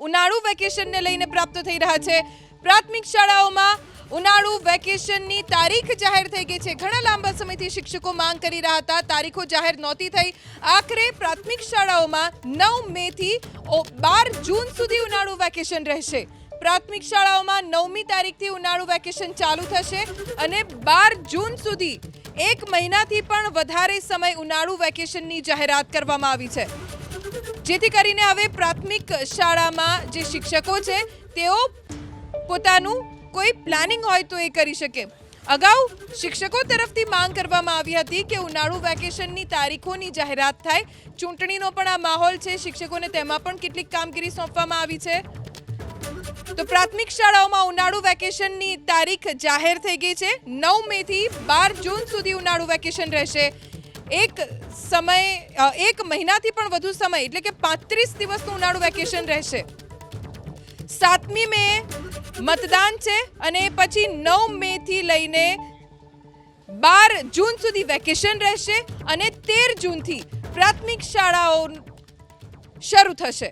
ઉનાળુ વેકેશનને લઈને પ્રાપ્ત થઈ રહ્યા છે. પ્રાથમિક શાળાઓમાં ઉનાળુ વેકેશનની તારીખ જાહેર થઈ ગઈ છે. ઘણા લાંબા સમયથી શિક્ષકો માંગ કરી રહ્યા હતા. તારીખો જાહેર નહોતી થઈ. આખરે પ્રાથમિક શાળાઓમાં નવ મે થી બાર જૂન સુધી ઉનાળુ વેકેશન રહેશે. પ્રાથમિક શાળાઓમાં નવમી તારીખથી ઉનાળુ વેકેશન ચાલુ થશે અને બાર જૂન સુધી એક મહિનાથી પણ વધારે સમય ઉનાળુ વેકેશનની જાહેરાત કરવામાં આવી છે. જેથી કરીને હવે પ્રાથમિક શાળામાં જે શિક્ષકો છે, તેઓ પોતાનું કોઈ પ્લાનિંગ હોય તો એ કરી શકે. અગાઉ શિક્ષકો તરફથી માંગ કરવામાં આવી હતી કે ઉનાળુ વેકેશનની તારીખોની જાહેરાત થાય. ચૂંટણીનો પણ આ માહોલ છે. શિક્ષકોને તેમાં પણ કેટલીક કામગીરી સોંપવામાં આવી છે. તો પ્રાથમિક શાળાઓમાં ઉનાળુ વેકેશનની તારીખ જાહેર થઈ ગઈ છે. નવ મે થી બાર જૂન સુધી ઉનાળુ વેકેશન રહેશે. એક સમય એક મહિનાથી પણ વધુ સમય, એટલે કે પાંત્રીસ દિવસનું ઉનાળુ વેકેશન રહેશે. સાતમી મે મતદાન છે અને પછી નવ મે થી લઈને બાર જૂન સુધી વેકેશન રહેશે અને તેર જૂનથી પ્રાથમિક શાળાઓ શરૂ થશે.